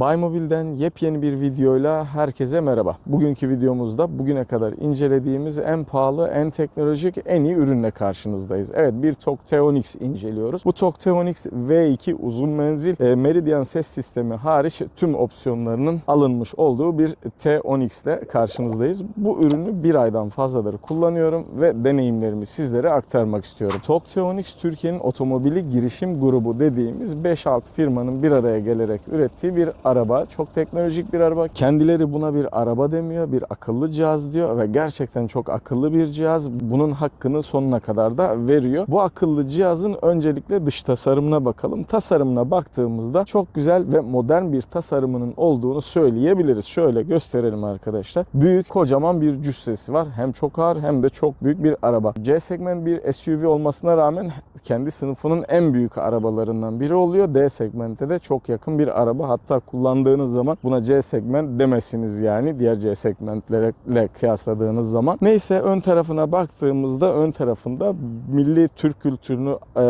Buymobile'den yepyeni bir videoyla herkese merhaba. Bugünkü videomuzda bugüne kadar incelediğimiz en pahalı, en teknolojik, en iyi ürünle karşınızdayız. Evet bir T10X inceliyoruz. Bu T10X V2 uzun menzil e, Meridian ses sistemi hariç tüm opsiyonlarının alınmış olduğu bir T10X ile karşınızdayız. Bu ürünü bir aydan fazladır kullanıyorum ve deneyimlerimi sizlere aktarmak istiyorum. T10X Türkiye'nin otomobili girişim grubu dediğimiz 5-6 firmanın bir araya gelerek ürettiği bir araba. Çok teknolojik bir araba. Kendileri buna bir araba demiyor, bir akıllı cihaz diyor ve gerçekten çok akıllı bir cihaz. Bunun hakkını sonuna kadar da veriyor. Bu akıllı cihazın öncelikle dış tasarımına bakalım. Tasarımına baktığımızda çok güzel ve modern bir tasarımının olduğunu söyleyebiliriz. Şöyle gösterelim arkadaşlar. Büyük, kocaman bir cüssesi var. Hem çok ağır hem de çok büyük bir araba. C segment bir SUV olmasına rağmen kendi sınıfının en büyük arabalarından biri oluyor. D segmente de çok yakın bir araba. Hatta kullandığınız zaman buna C segment demesiniz yani diğer C segmentlerle kıyasladığınız zaman. Neyse ön tarafına baktığımızda ön tarafında milli Türk kültürünü e,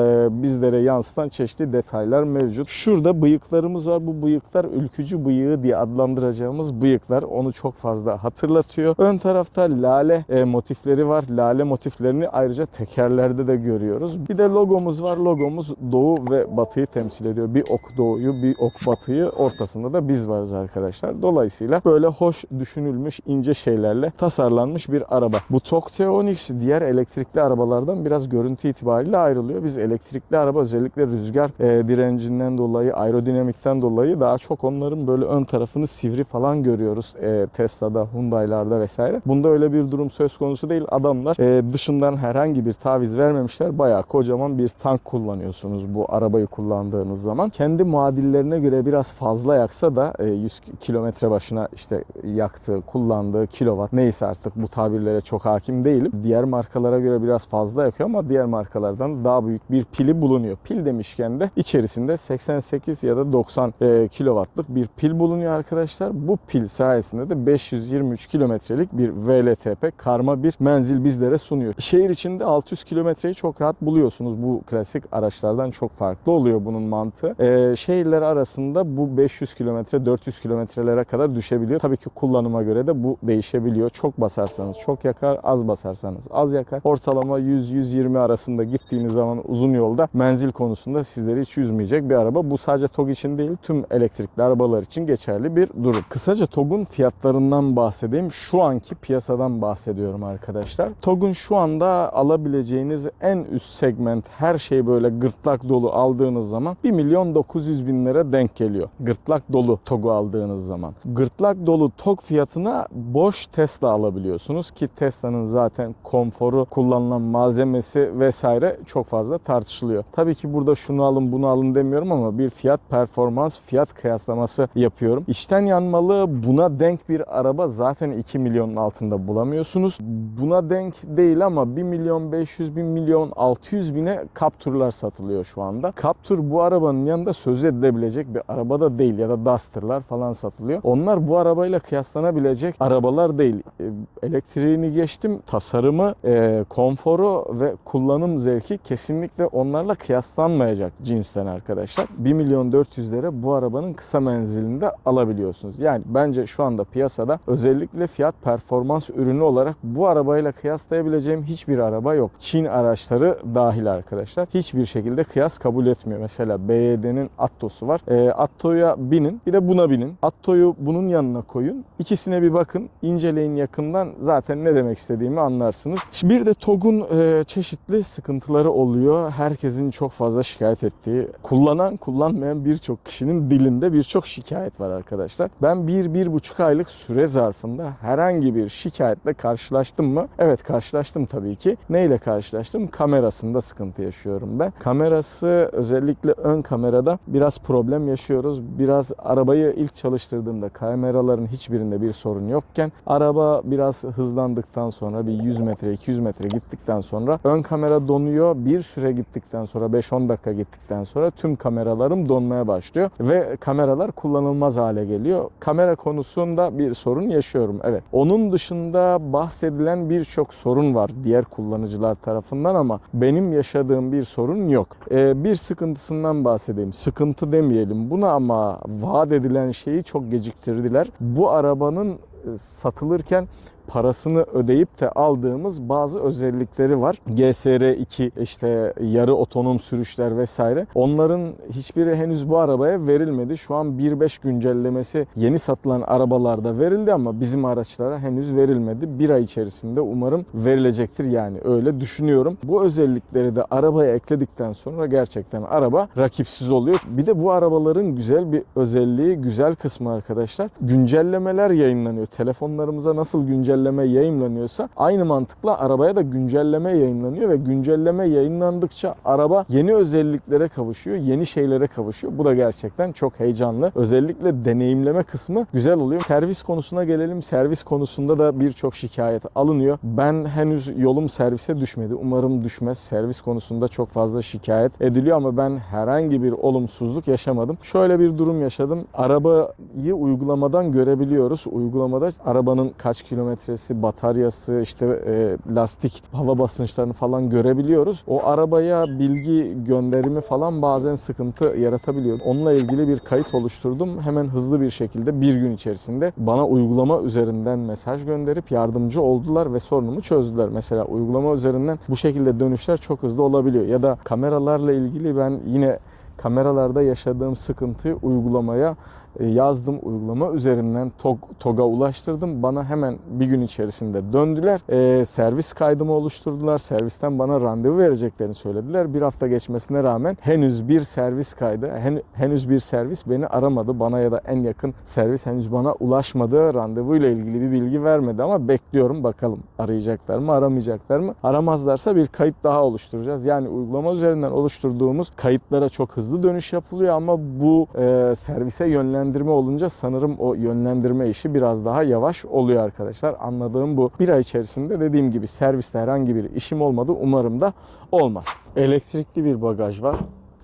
bizlere yansıtan çeşitli detaylar mevcut. Şurada bıyıklarımız var. Bu bıyıklar ülkücü bıyığı diye adlandıracağımız bıyıklar. Onu çok fazla hatırlatıyor. Ön tarafta lale e, motifleri var. Lale motiflerini ayrıca tekerlerde de görüyoruz. Bir de logomuz var. Logomuz doğu ve batıyı temsil ediyor. Bir ok doğuyu, bir ok batıyı, ortasında da biz varız arkadaşlar. Dolayısıyla böyle hoş düşünülmüş ince şeylerle tasarlanmış bir araba. Bu TOG T10X diğer elektrikli arabalardan biraz görüntü itibariyle ayrılıyor. Biz elektrikli araba özellikle rüzgar e, direncinden dolayı, aerodinamikten dolayı daha çok onların böyle ön tarafını sivri falan görüyoruz. E, Tesla'da, Hyundai'larda vesaire. Bunda öyle bir durum söz konusu değil. Adamlar e, dışından herhangi bir taviz vermemişler. Bayağı kocaman bir tank kullanıyorsunuz bu arabayı kullandığınız zaman. Kendi muadillerine göre biraz fazla yaksa da e, 100 kilometre başına işte yaktığı, kullandığı kilowatt neyse artık bu tabirlere çok hakim değilim. Diğer markalara göre biraz fazla yakıyor ama diğer markalardan daha büyük bir pili bulunuyor. Pil demişken de içerisinde 88 ya da 90 e, kilowattlık bir pil bulunuyor arkadaşlar. Bu pil sayesinde de 523 kilometrelik bir VLTP karma bir menzil bizlere sunuyor. Şehir içinde 600 kilometreyi çok rahat buluyorsunuz. Bu klasik araçlardan çok farklı oluyor bunun mantığı. E, şehirler arasında bu 500 kilometre 400 kilometrelere kadar düşebiliyor. Tabii ki kullanıma göre de bu değişebiliyor. Çok basarsanız çok yakar, az basarsanız az yakar. Ortalama 100-120 arasında gittiğiniz zaman uzun yolda menzil konusunda sizleri hiç üzmeyecek bir araba. Bu sadece TOG için değil tüm elektrikli arabalar için geçerli bir durum. Kısaca TOG'un fiyatlarından bahsedeyim. Şu anki piyasadan bahsediyorum arkadaşlar. TOG'un şu anda alabileceğiniz en üst segment her şey böyle gırtlak dolu aldığınız zaman 1 milyon 900 bin lira denk geliyor. Gırtlak dolu TOG'u aldığınız zaman. Gırtlak dolu TOG fiyatına boş Tesla alabiliyorsunuz ki Tesla'nın zaten konforu, kullanılan malzemesi vesaire çok fazla tartışılıyor. Tabii ki burada şunu alın bunu alın demiyorum ama bir fiyat performans fiyat kıyaslaması yapıyorum. İçten yanmalı buna denk bir araba zaten 2 milyonun altında bulamıyorsunuz. Buna denk değil ama 1 milyon 500 bin milyon 600 bine Captur'lar satılıyor şu anda. Captur bu arabanın yanında söz edilebilecek bir araba da değil ya da Duster'lar falan satılıyor. Onlar bu arabayla kıyaslanabilecek arabalar değil. E, Elektriğini geçtim, tasarımı, e, konforu ve kullanım zevki kesinlikle onlarla kıyaslanmayacak cinsten arkadaşlar. 1 milyon 400'lere bu arabanın kısa menzilinde alabiliyorsunuz. Yani bence şu anda piyasada özellikle fiyat performans ürünü olarak bu arabayla kıyaslayabileceğim hiçbir araba yok. Çin araçları dahil arkadaşlar. Hiçbir şekilde kıyas kabul etmiyor. Mesela BYD'nin Atto'su var. E, Atto'ya binin bir de buna binin. Atto'yu bunun yanına koyun. İkisine bir bakın. inceleyin yakından zaten ne demek istediğimi anlarsınız. Şimdi bir de TOG'un e, çeşitli sıkıntıları oluyor. Herkesin çok fazla şikayet ettiği, kullanan kullanmayan birçok kişinin dilinde birçok şikayet var arkadaşlar. Ben bir, bir buçuk aylık süre zarfında herhangi bir şikayetle karşılaştım mı? Evet karşılaştım tabii ki. Neyle karşılaştım? Kamerasında sıkıntı yaşıyorum ben. Kamerası özellikle ön kamerada biraz problem yaşıyoruz. Biraz arabayı ilk çalıştırdığımda kameraların hiçbirinde bir sorun yokken araba biraz hızlandıktan sonra bir 100 metre 200 metre gittikten sonra ön kamera donuyor. Bir süre gittikten sonra 5-10 dakika gittikten sonra tüm kameralarım donmaya başlıyor ve kameralar kullanılmaz hale geliyor. Kamera konusunda bir sorun yaşıyorum. Evet. Onun dışında bahsedilen birçok sorun var diğer kullanıcılar tarafından ama benim yaşadığım bir sorun yok. Ee, bir sıkıntısından bahsedeyim. Sıkıntı demeyelim buna ama vaat edilen şeyi çok geciktirdiler. Bu arabanın e, satılırken parasını ödeyip de aldığımız bazı özellikleri var. GSR2 işte yarı otonom sürüşler vesaire. Onların hiçbiri henüz bu arabaya verilmedi. Şu an 1.5 güncellemesi yeni satılan arabalarda verildi ama bizim araçlara henüz verilmedi. Bir ay içerisinde umarım verilecektir yani öyle düşünüyorum. Bu özellikleri de arabaya ekledikten sonra gerçekten araba rakipsiz oluyor. Bir de bu arabaların güzel bir özelliği, güzel kısmı arkadaşlar. Güncellemeler yayınlanıyor. Telefonlarımıza nasıl güncelleme yayınlanıyorsa aynı mantıkla arabaya da güncelleme yayınlanıyor ve güncelleme yayınlandıkça araba yeni özelliklere kavuşuyor, yeni şeylere kavuşuyor. Bu da gerçekten çok heyecanlı. Özellikle deneyimleme kısmı güzel oluyor. Servis konusuna gelelim. Servis konusunda da birçok şikayet alınıyor. Ben henüz yolum servise düşmedi. Umarım düşmez. Servis konusunda çok fazla şikayet ediliyor ama ben herhangi bir olumsuzluk yaşamadım. Şöyle bir durum yaşadım. Arabayı uygulamadan görebiliyoruz. Uygulamada arabanın kaç kilometresi, bataryası, işte e, lastik hava basınçlarını falan görebiliyoruz. O arabaya bilgi gönderimi falan bazen sıkıntı yaratabiliyor. Onunla ilgili bir kayıt oluşturdum. Hemen hızlı bir şekilde bir gün içerisinde bana uygulama üzerinden mesaj gönderip yardımcı oldular ve sorunumu çözdüler. Mesela uygulama üzerinden bu şekilde dönüşler çok hızlı olabiliyor. Ya da kameralarla ilgili ben yine kameralarda yaşadığım sıkıntıyı uygulamaya yazdım uygulama üzerinden TOG, TOG'a ulaştırdım. Bana hemen bir gün içerisinde döndüler. E, servis kaydımı oluşturdular. Servisten bana randevu vereceklerini söylediler. Bir hafta geçmesine rağmen henüz bir servis kaydı, hen, henüz bir servis beni aramadı. Bana ya da en yakın servis henüz bana ulaşmadı. Randevuyla ilgili bir bilgi vermedi ama bekliyorum bakalım arayacaklar mı, aramayacaklar mı? Aramazlarsa bir kayıt daha oluşturacağız. Yani uygulama üzerinden oluşturduğumuz kayıtlara çok hızlı dönüş yapılıyor ama bu e, servise yönlendirilmiş yönlendirme olunca sanırım o yönlendirme işi biraz daha yavaş oluyor arkadaşlar. Anladığım bu. Bir ay içerisinde dediğim gibi serviste herhangi bir işim olmadı. Umarım da olmaz. Elektrikli bir bagaj var.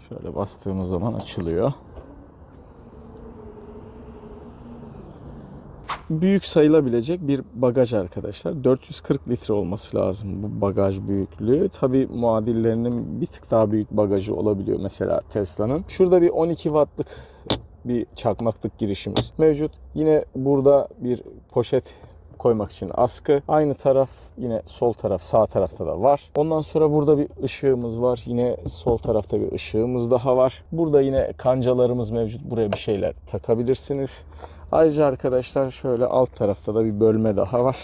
Şöyle bastığımız zaman açılıyor. büyük sayılabilecek bir bagaj arkadaşlar. 440 litre olması lazım bu bagaj büyüklüğü. Tabi muadillerinin bir tık daha büyük bagajı olabiliyor mesela Tesla'nın. Şurada bir 12 wattlık bir çakmaklık girişimiz mevcut. Yine burada bir poşet koymak için askı. Aynı taraf yine sol taraf sağ tarafta da var. Ondan sonra burada bir ışığımız var. Yine sol tarafta bir ışığımız daha var. Burada yine kancalarımız mevcut. Buraya bir şeyler takabilirsiniz. Ayrıca arkadaşlar şöyle alt tarafta da bir bölme daha var.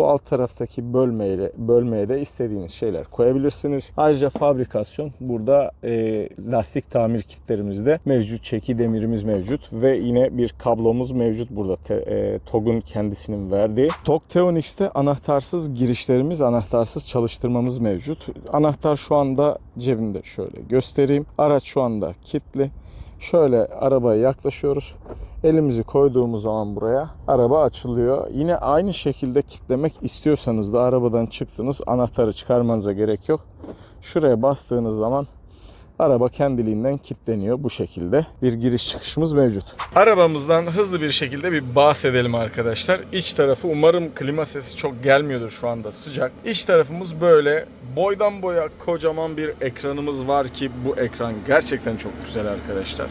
Bu alt taraftaki bölmeyle bölmeye de istediğiniz şeyler koyabilirsiniz. Ayrıca fabrikasyon burada e, lastik tamir kitlerimizde mevcut. Çeki demirimiz mevcut ve yine bir kablomuz mevcut burada. Te, e, TOG'un kendisinin verdiği. TOG Teonix'te anahtarsız girişlerimiz, anahtarsız çalıştırmamız mevcut. Anahtar şu anda cebimde şöyle göstereyim. Araç şu anda kilitli. Şöyle arabaya yaklaşıyoruz. Elimizi koyduğumuz zaman buraya araba açılıyor. Yine aynı şekilde kilitlemek istiyorsanız da arabadan çıktınız anahtarı çıkarmanıza gerek yok. Şuraya bastığınız zaman araba kendiliğinden kilitleniyor bu şekilde. Bir giriş çıkışımız mevcut. Arabamızdan hızlı bir şekilde bir bahsedelim arkadaşlar. İç tarafı umarım klima sesi çok gelmiyordur şu anda sıcak. İç tarafımız böyle boydan boya kocaman bir ekranımız var ki bu ekran gerçekten çok güzel arkadaşlar.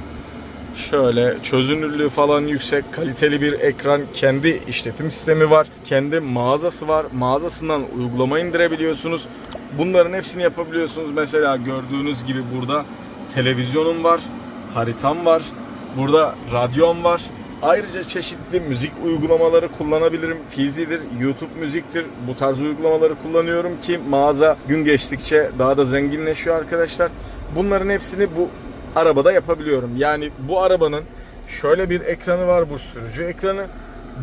Şöyle çözünürlüğü falan yüksek, kaliteli bir ekran, kendi işletim sistemi var, kendi mağazası var. Mağazasından uygulama indirebiliyorsunuz. Bunların hepsini yapabiliyorsunuz. Mesela gördüğünüz gibi burada televizyonum var, haritam var, burada radyom var. Ayrıca çeşitli müzik uygulamaları kullanabilirim. Fizi'dir, YouTube müziktir. Bu tarz uygulamaları kullanıyorum ki mağaza gün geçtikçe daha da zenginleşiyor arkadaşlar. Bunların hepsini bu arabada yapabiliyorum. Yani bu arabanın şöyle bir ekranı var bu sürücü ekranı.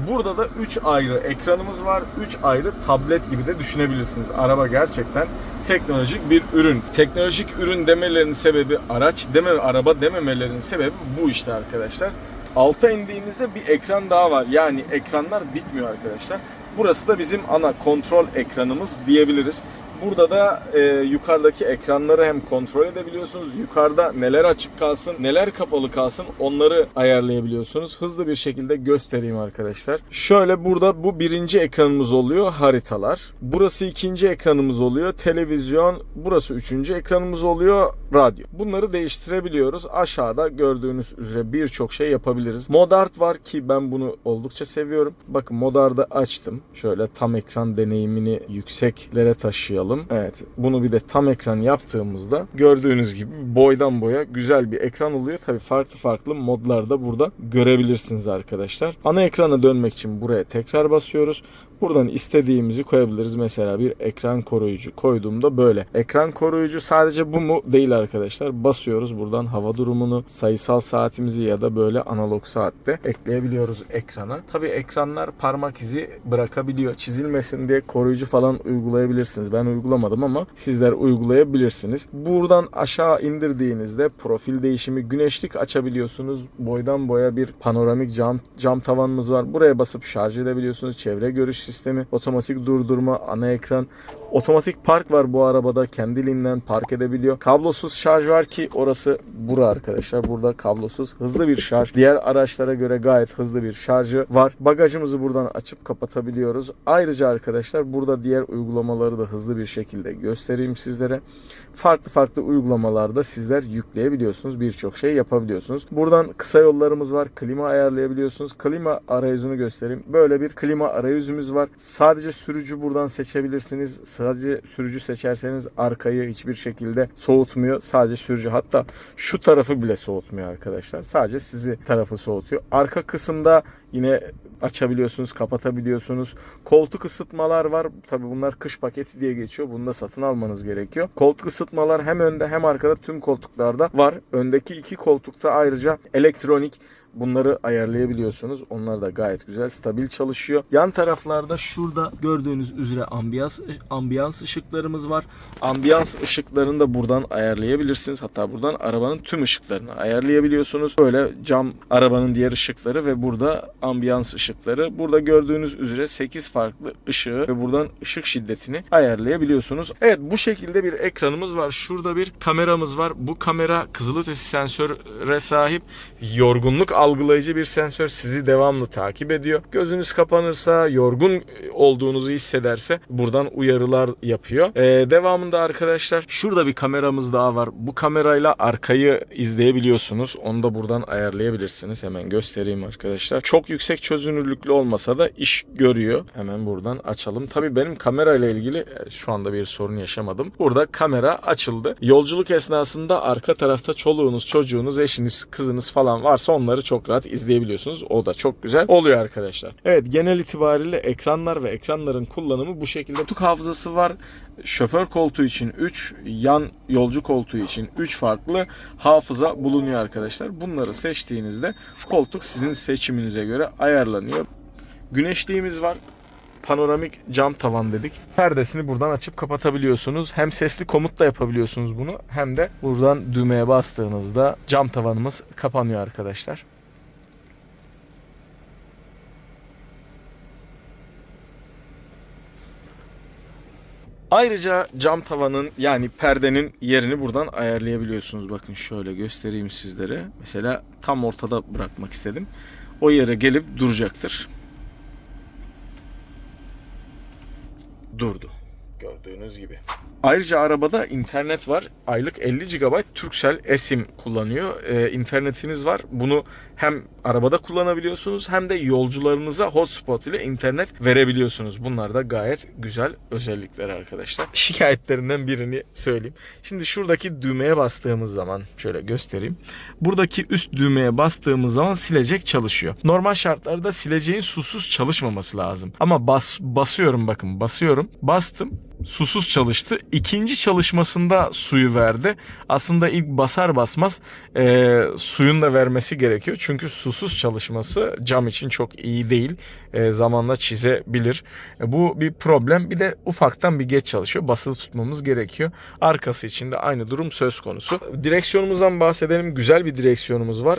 Burada da 3 ayrı ekranımız var. 3 ayrı tablet gibi de düşünebilirsiniz. Araba gerçekten teknolojik bir ürün. Teknolojik ürün demelerinin sebebi araç deme araba dememelerinin sebebi bu işte arkadaşlar. Alta indiğimizde bir ekran daha var. Yani ekranlar bitmiyor arkadaşlar. Burası da bizim ana kontrol ekranımız diyebiliriz. Burada da e, yukarıdaki ekranları hem kontrol edebiliyorsunuz. Yukarıda neler açık kalsın, neler kapalı kalsın onları ayarlayabiliyorsunuz. Hızlı bir şekilde göstereyim arkadaşlar. Şöyle burada bu birinci ekranımız oluyor haritalar. Burası ikinci ekranımız oluyor televizyon. Burası üçüncü ekranımız oluyor radyo. Bunları değiştirebiliyoruz. Aşağıda gördüğünüz üzere birçok şey yapabiliriz. Modart var ki ben bunu oldukça seviyorum. Bakın Modart'ı açtım. Şöyle tam ekran deneyimini yükseklere taşıyalım. Evet bunu bir de tam ekran yaptığımızda gördüğünüz gibi boydan boya güzel bir ekran oluyor. Tabi farklı farklı modlarda burada görebilirsiniz arkadaşlar. Ana ekrana dönmek için buraya tekrar basıyoruz. Buradan istediğimizi koyabiliriz. Mesela bir ekran koruyucu koyduğumda böyle. Ekran koruyucu sadece bu mu? Değil arkadaşlar. Basıyoruz buradan hava durumunu, sayısal saatimizi ya da böyle analog saatte ekleyebiliyoruz ekrana. Tabi ekranlar parmak izi bırakabiliyor. Çizilmesin diye koruyucu falan uygulayabilirsiniz. Ben uygulamadım ama sizler uygulayabilirsiniz. Buradan aşağı indirdiğinizde profil değişimi, güneşlik açabiliyorsunuz. Boydan boya bir panoramik cam cam tavanımız var. Buraya basıp şarj edebiliyorsunuz. Çevre görüş sistemi, otomatik durdurma, ana ekran, otomatik park var bu arabada. Kendiliğinden park edebiliyor. Kablosuz şarj var ki orası bura arkadaşlar. Burada kablosuz hızlı bir şarj. Diğer araçlara göre gayet hızlı bir şarjı var. Bagajımızı buradan açıp kapatabiliyoruz. Ayrıca arkadaşlar burada diğer uygulamaları da hızlı bir şekilde göstereyim sizlere. Farklı farklı uygulamalarda sizler yükleyebiliyorsunuz. Birçok şey yapabiliyorsunuz. Buradan kısa yollarımız var. Klima ayarlayabiliyorsunuz. Klima arayüzünü göstereyim. Böyle bir klima arayüzümüz var. Sadece sürücü buradan seçebilirsiniz. Sadece sürücü seçerseniz arkayı hiçbir şekilde soğutmuyor. Sadece sürücü hatta şu tarafı bile soğutmuyor arkadaşlar. Sadece sizi tarafı soğutuyor. Arka kısımda yine açabiliyorsunuz, kapatabiliyorsunuz. Koltuk ısıtmalar var. Tabii bunlar kış paketi diye geçiyor. Bunu da satın almanız gerekiyor. Koltuk ısıtmalar hem önde hem arkada tüm koltuklarda var. Öndeki iki koltukta ayrıca elektronik Bunları ayarlayabiliyorsunuz. Onlar da gayet güzel, stabil çalışıyor. Yan taraflarda şurada gördüğünüz üzere ambiyans ambiyans ışıklarımız var. Ambiyans ışıklarını da buradan ayarlayabilirsiniz. Hatta buradan arabanın tüm ışıklarını ayarlayabiliyorsunuz. Böyle cam arabanın diğer ışıkları ve burada ambiyans ışıkları. Burada gördüğünüz üzere 8 farklı ışığı ve buradan ışık şiddetini ayarlayabiliyorsunuz. Evet bu şekilde bir ekranımız var. Şurada bir kameramız var. Bu kamera kızılötesi sensöre sahip. Yorgunluk algılayıcı bir sensör sizi devamlı takip ediyor. Gözünüz kapanırsa, yorgun olduğunuzu hissederse buradan uyarılar yapıyor. Ee, devamında arkadaşlar şurada bir kameramız daha var. Bu kamerayla arkayı izleyebiliyorsunuz. Onu da buradan ayarlayabilirsiniz. Hemen göstereyim arkadaşlar. Çok yüksek çözünürlüklü olmasa da iş görüyor. Hemen buradan açalım. Tabii benim kamerayla ilgili e, şu anda bir sorun yaşamadım. Burada kamera açıldı. Yolculuk esnasında arka tarafta çoluğunuz, çocuğunuz, eşiniz, kızınız falan varsa onları çok rahat izleyebiliyorsunuz. O da çok güzel oluyor arkadaşlar. Evet genel itibariyle ekranlar ve ekranların kullanımı bu şekilde. Koltuk hafızası var. Şoför koltuğu için 3, yan yolcu koltuğu için 3 farklı hafıza bulunuyor arkadaşlar. Bunları seçtiğinizde koltuk sizin seçiminize göre ayarlanıyor. Güneşliğimiz var panoramik cam tavan dedik. Perdesini buradan açıp kapatabiliyorsunuz. Hem sesli komutla yapabiliyorsunuz bunu hem de buradan düğmeye bastığınızda cam tavanımız kapanıyor arkadaşlar. Ayrıca cam tavanın yani perdenin yerini buradan ayarlayabiliyorsunuz. Bakın şöyle göstereyim sizlere. Mesela tam ortada bırakmak istedim. O yere gelip duracaktır. durdu. Gördüğünüz gibi. Ayrıca arabada internet var. Aylık 50 GB Turkcell eSIM kullanıyor. Ee, internetiniz var. Bunu hem arabada kullanabiliyorsunuz hem de yolcularınıza hotspot ile internet verebiliyorsunuz. Bunlar da gayet güzel özellikler arkadaşlar. Şikayetlerinden birini söyleyeyim. Şimdi şuradaki düğmeye bastığımız zaman şöyle göstereyim. Buradaki üst düğmeye bastığımız zaman silecek çalışıyor. Normal şartlarda sileceğin susuz çalışmaması lazım. Ama bas basıyorum bakın basıyorum. Bastım susuz çalıştı. İkinci çalışmasında suyu verdi. Aslında ilk basar basmaz e, suyun da vermesi gerekiyor. Çünkü susuz çalışması cam için çok iyi değil. E, zamanla çizebilir. E, bu bir problem. Bir de ufaktan bir geç çalışıyor. Basılı tutmamız gerekiyor. Arkası için de aynı durum söz konusu. Direksiyonumuzdan bahsedelim. Güzel bir direksiyonumuz var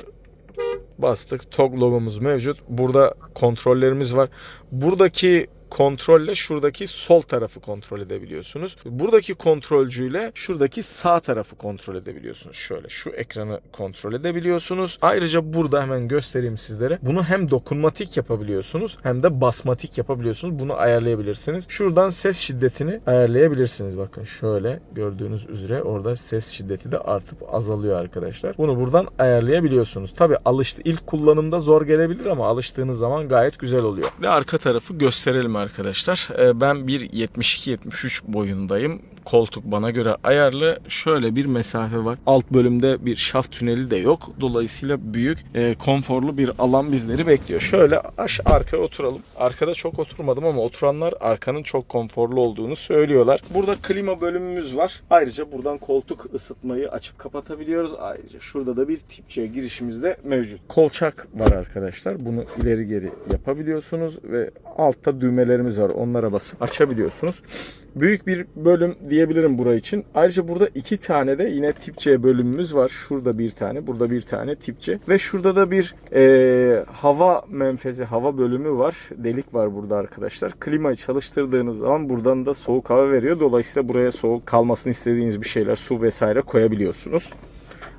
bastık. TOG logomuz mevcut. Burada kontrollerimiz var. Buradaki kontrolle şuradaki sol tarafı kontrol edebiliyorsunuz. Buradaki kontrolcüyle şuradaki sağ tarafı kontrol edebiliyorsunuz. Şöyle şu ekranı kontrol edebiliyorsunuz. Ayrıca burada hemen göstereyim sizlere. Bunu hem dokunmatik yapabiliyorsunuz hem de basmatik yapabiliyorsunuz. Bunu ayarlayabilirsiniz. Şuradan ses şiddetini ayarlayabilirsiniz. Bakın şöyle gördüğünüz üzere orada ses şiddeti de artıp azalıyor arkadaşlar. Bunu buradan ayarlayabiliyorsunuz. Tabi alıştı ilk kullanımda zor gelebilir ama alıştığınız zaman gayet güzel oluyor. Ve arka tarafı gösterelim arkadaşlar. Ee, Ben 1.72-73 boyundayım. Koltuk bana göre ayarlı. Şöyle bir mesafe var. Alt bölümde bir şaft tüneli de yok. Dolayısıyla büyük, e, konforlu bir alan bizleri bekliyor. Şöyle aş arkaya oturalım. Arkada çok oturmadım ama oturanlar arkanın çok konforlu olduğunu söylüyorlar. Burada klima bölümümüz var. Ayrıca buradan koltuk ısıtmayı açıp kapatabiliyoruz. Ayrıca şurada da bir tip C girişimiz de mevcut. Kolçak var arkadaşlar. Bunu ileri geri yapabiliyorsunuz ve altta düğmelerimiz var. Onlara basıp açabiliyorsunuz. Büyük bir bölüm diyebilirim burayı için. Ayrıca burada iki tane de yine tip C bölümümüz var. Şurada bir tane, burada bir tane tip C. Ve şurada da bir e, hava menfezi, hava bölümü var. Delik var burada arkadaşlar. Klimayı çalıştırdığınız zaman buradan da soğuk hava veriyor. Dolayısıyla buraya soğuk kalmasını istediğiniz bir şeyler, su vesaire koyabiliyorsunuz.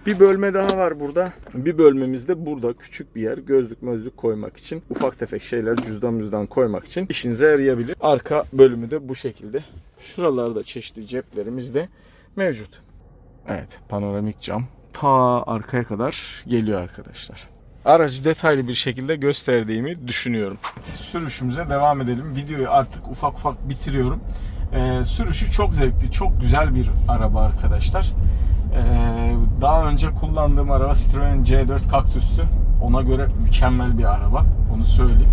Bir bölme daha var burada. Bir bölmemiz de burada küçük bir yer. Gözlük mözlük koymak için. Ufak tefek şeyler cüzdan müzdan koymak için işinize yarayabilir. Arka bölümü de bu şekilde. Şuralarda çeşitli ceplerimiz de mevcut. Evet panoramik cam ta arkaya kadar geliyor arkadaşlar. Aracı detaylı bir şekilde gösterdiğimi düşünüyorum. Sürüşümüze devam edelim. Videoyu artık ufak ufak bitiriyorum. Ee, sürüşü çok zevkli, çok güzel bir araba arkadaşlar. Ee, daha önce kullandığım araba Citroen C4 Cactus'tü. Ona göre mükemmel bir araba. Onu söyleyeyim.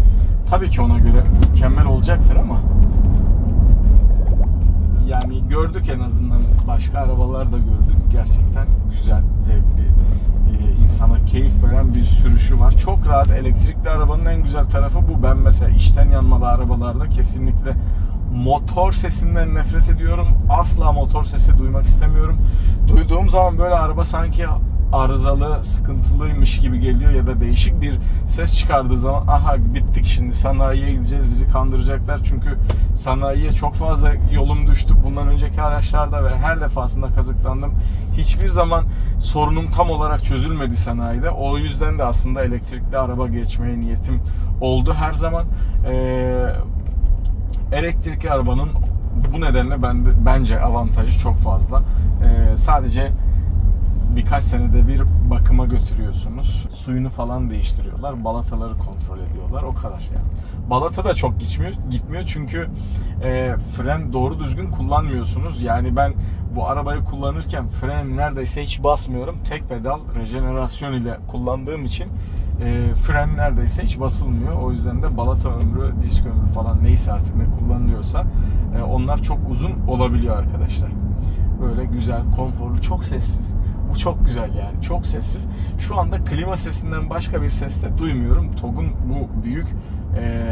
Tabii ki ona göre mükemmel olacaktır ama yani gördük en azından başka arabalar da gördük. Gerçekten güzel, zevkli, e, insana keyif veren bir sürüşü var. Çok rahat elektrikli arabanın en güzel tarafı bu. Ben mesela içten yanmalı arabalarda kesinlikle motor sesinden nefret ediyorum. Asla motor sesi duymak istemiyorum. Duyduğum zaman böyle araba sanki arızalı, sıkıntılıymış gibi geliyor ya da değişik bir ses çıkardığı zaman aha bittik şimdi sanayiye gideceğiz bizi kandıracaklar çünkü sanayiye çok fazla yolum düştü bundan önceki araçlarda ve her defasında kazıklandım. Hiçbir zaman sorunum tam olarak çözülmedi sanayide. O yüzden de aslında elektrikli araba geçmeye niyetim oldu her zaman. Ee, elektrikli arabanın bu nedenle bende, bence avantajı çok fazla. Ee, sadece birkaç senede bir bakıma götürüyorsunuz. Suyunu falan değiştiriyorlar. Balataları kontrol ediyorlar. O kadar yani. Balata da çok gitmiyor, gitmiyor çünkü e, fren doğru düzgün kullanmıyorsunuz. Yani ben bu arabayı kullanırken freni neredeyse hiç basmıyorum. Tek pedal rejenerasyon ile kullandığım için e, fren neredeyse hiç basılmıyor. O yüzden de balata ömrü, disk ömrü falan neyse artık ne kullanılıyorsa e, onlar çok uzun olabiliyor arkadaşlar. Böyle güzel, konforlu, çok sessiz. Bu çok güzel yani. Çok sessiz. Şu anda klima sesinden başka bir ses de duymuyorum. TOG'un bu büyük e,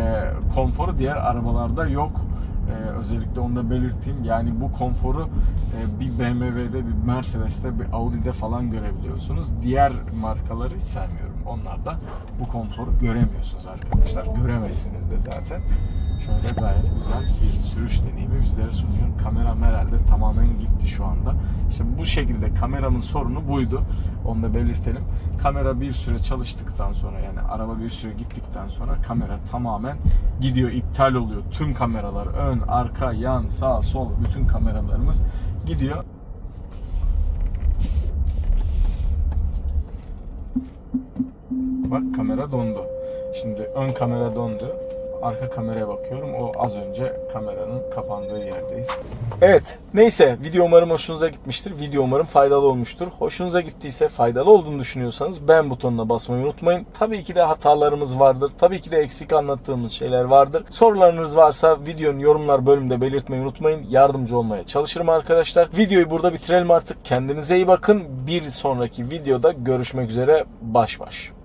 konforu diğer arabalarda yok. E, özellikle onu da belirteyim. Yani bu konforu e, bir BMW'de, bir Mercedes'te, bir Audi'de falan görebiliyorsunuz. Diğer markaları hiç sevmiyorum. Onlarda bu konforu göremiyorsunuz arkadaşlar. Göremezsiniz de zaten. Şöyle gayet güzel bir sürüş deneyimi bizlere sunuyor. Kameram herhalde tamamen gitti şu anda. İşte bu şekilde kameramın sorunu buydu. Onu da belirtelim. Kamera bir süre çalıştıktan sonra yani araba bir süre gittikten sonra kamera tamamen gidiyor, iptal oluyor. Tüm kameralar ön, arka, yan, sağ, sol bütün kameralarımız gidiyor. Bak kamera dondu. Şimdi ön kamera dondu. Arka kameraya bakıyorum. O az önce kameranın kapandığı yerdeyiz. Evet. Neyse. Video umarım hoşunuza gitmiştir. Video umarım faydalı olmuştur. Hoşunuza gittiyse faydalı olduğunu düşünüyorsanız beğen butonuna basmayı unutmayın. Tabii ki de hatalarımız vardır. Tabii ki de eksik anlattığımız şeyler vardır. Sorularınız varsa videonun yorumlar bölümünde belirtmeyi unutmayın. Yardımcı olmaya çalışırım arkadaşlar. Videoyu burada bitirelim artık. Kendinize iyi bakın. Bir sonraki videoda görüşmek üzere. Baş baş.